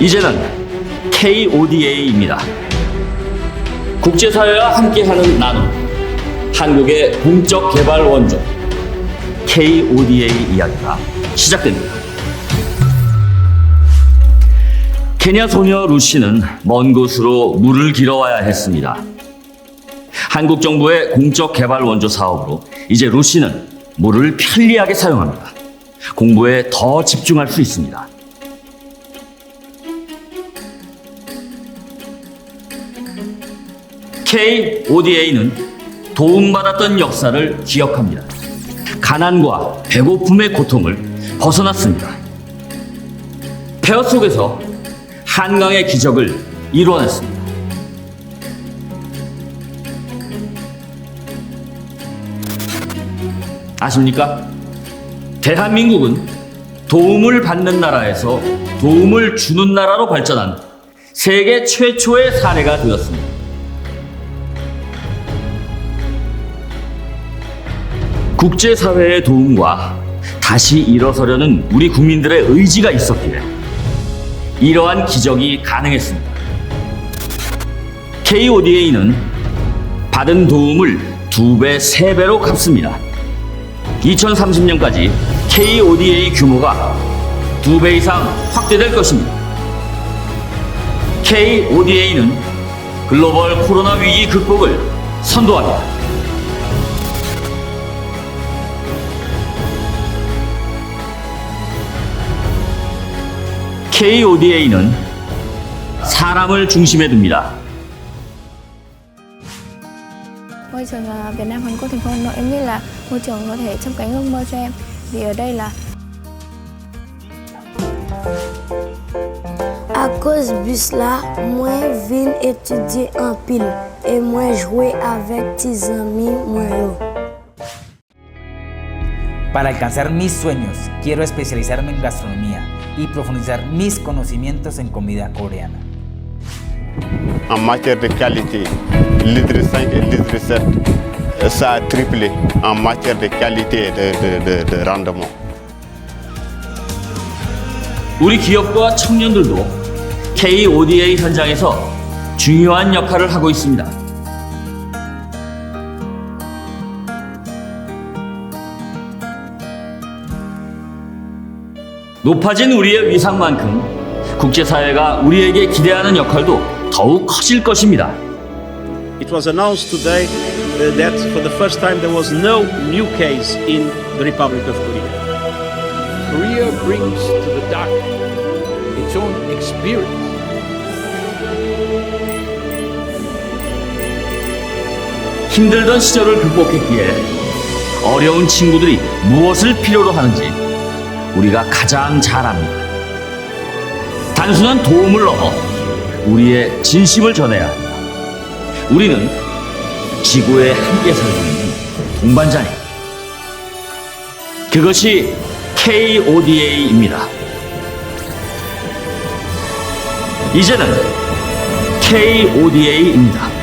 이제는 KODA입니다. 국제사회와 함께하는 나눔. 한국의 공적 개발 원조. KODA 이야기가 시작됩니다. 케냐 소녀 루시는 먼 곳으로 물을 길어와야 했습니다. 한국 정부의 공적 개발 원조 사업으로 이제 루시는 물을 편리하게 사용합니다. 공부에 더 집중할 수 있습니다. KODA는 도움받았던 역사를 기억합니다. 가난과 배고픔의 고통을 벗어났습니다. 폐허 속에서 한강의 기적을 이루어냈습니다. 아십니까? 대한민국은 도움을 받는 나라에서 도움을 주는 나라로 발전한 세계 최초의 사례가 되었습니다. 국제사회의 도움과 다시 일어서려는 우리 국민들의 의지가 있었기에 이러한 기적이 가능했습니다. KODA는 받은 도움을 두 배, 세 배로 갚습니다. 2030년까지 KODA 규모가 두 배 이상 확대될 것입니다. KODA는 글로벌 코로나 위기 극복을 선도합니다. KODA는 사람을 중심에 둡니다. Môi trường ờ, Việt Nam Hàn Quốc thành phố Hà Nội em nghĩ là môi trường có thể chấp cánh ước mơ cho em vì ở đây là À cause bus-là, moi vin étudier en pile et moi jouer avec tes amis moi yo. Para alcanzar mis sueños, quiero especializarme en gastronomía y profundizar mis conocimientos en comida coreana. en matière de qualité. L'hydre 5 et l'hydre 7, euh, ça a triplé en matière de qualité et de, de- de- de rendement. 우리 기업과 청년들도 KODA 현장에서 중요한 역할을 하고 있습니다. 높아진 우리의 위상만큼 국제사회가 우리에게 기대하는 역할도 더욱 커질 것입니다. It was announced today uh, that for the first time there was no new case in the Republic of Korea. Korea brings to the dark its own experience. 힘들던 시절을 극복했기에 어려운 친구들이 무엇을 필요로 하는지 우리가 가장 잘 압니다. 단순한 도움을 넘어 우리의 진심을 전해야 합니다. 우리는 지구에 함께 살고 있는 동반자입니다. 그것이 KODA입니다. 이제는 KODA입니다.